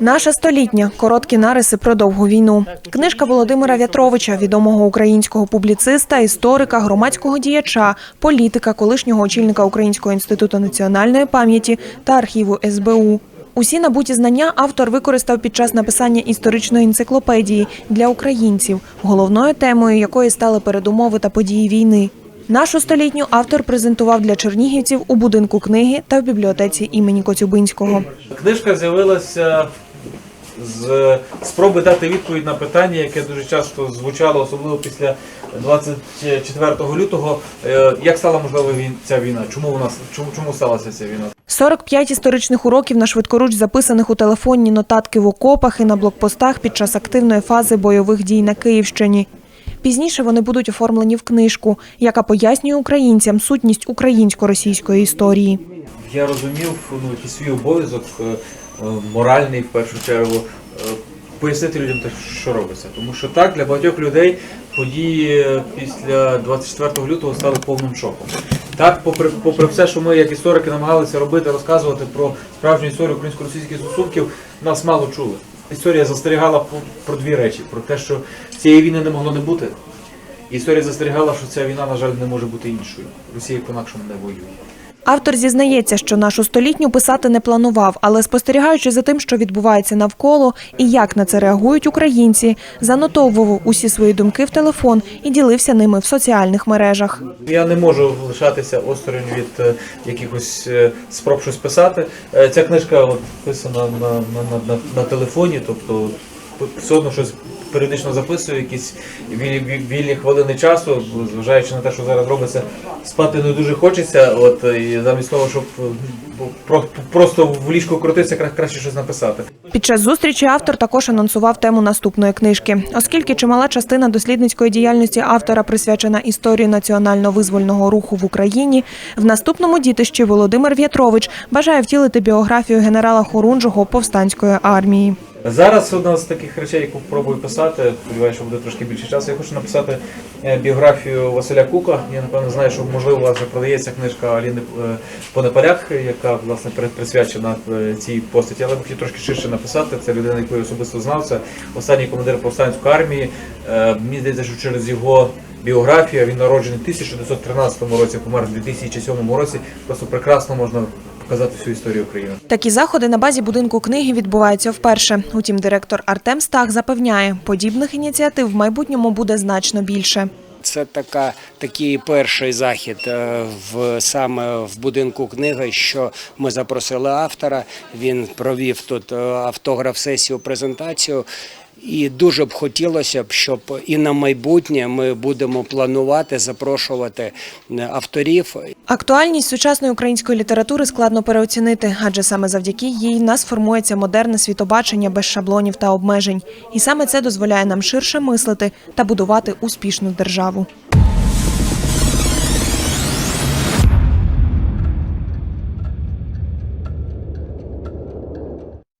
Наша столітня короткі нариси про довгу війну. Книжка Володимира В'ятровича, відомого українського публіциста, історика, громадського діяча, політика, колишнього очільника Українського інституту національної пам'яті та архіву СБУ. Усі набуті знання автор використав під час написання історичної енциклопедії для українців, головною темою якої стали передумови та події війни. Нашу столітню автор презентував для чернігівців у будинку книги та в бібліотеці імені Коцюбинського. Книжка з'явилася з спроби дати відповідь на питання, яке дуже часто звучало, особливо після 24 лютого. Е, Як стала можлива ця війна? Чому вона чому, чому сталася ця війна? 45 історичних уроків на швидкоруч записаних у телефонні нотатки в окопах і на блокпостах під час активної фази бойових дій на Київщині. Пізніше вони будуть оформлені в книжку, яка пояснює українцям сутність українсько-російської історії. Я розумів ну, якийсь свій обов'язок е, моральний в першу чергу. е, Пояснити людям те, що робиться. Тому що так, для багатьох людей події після 24 лютого стали повним шоком. Так, попри, попри все, що ми як історики намагалися робити, розказувати про справжню історію українсько-російських стосунків, нас мало чули. Історія застерігала про дві речі: про те, що цієї війни не могло не бути. Історія застерігала, що ця війна, на жаль, не може бути іншою. Росія по-інакшому не воює. Автор зізнається, що нашу столітню писати не планував, але спостерігаючи за тим, що відбувається навколо і як на це реагують українці, занотовував усі свої думки в телефон і ділився ними в соціальних мережах. Я не можу лишатися осторонь від е, якихось е, спроб щось писати. Е, Ця книжка от, писана на, на, на, на, телефоні, тобто все одно щось періодично записую, якісь вільні, вільні хвилини часу, зважаючи на те, що зараз робиться, спати не дуже хочеться. От і замість того, щоб про- просто в ліжку крутитися, кра- краще щось написати. Під час зустрічі автор також анонсував тему наступної книжки, оскільки чимала частина дослідницької діяльності автора присвячена історії національно-визвольного руху в Україні. В наступному дітищі Володимир В'ятрович бажає втілити біографію генерала Хорунжого повстанської армії. Зараз одна з таких речей, яку пробую писати, сподіваюся, що буде трошки більше часу. Я хочу написати е, біографію Василя Кука. Я напевно знаю, що можливо у вас вже продається книжка Аліни е, яка власне присвячена е, цій постаті. Але хотів трошки ширше написати. Це людина, яку я особисто знав. Це останній командир повстанської армії. Мені здається, що через його біографію він народжений в 1913 році, помер в 2007 році. Просто прекрасно можна показати всю історію України. Такі заходи на базі будинку книги відбуваються вперше. Утім, директор Артем Стах запевняє, подібних ініціатив в майбутньому буде значно більше. Це така такий перший захід е, в саме в будинку книги, що ми запросили автора. Він провів тут е, автограф-сесію, презентацію. І дуже б хотілося б, щоб і на майбутнє ми будемо планувати запрошувати е, авторів Актуальність сучасної української літератури складно переоцінити, адже саме завдяки їй нас формується модерне світобачення без шаблонів та обмежень. І саме це дозволяє нам ширше мислити та будувати успішну державу.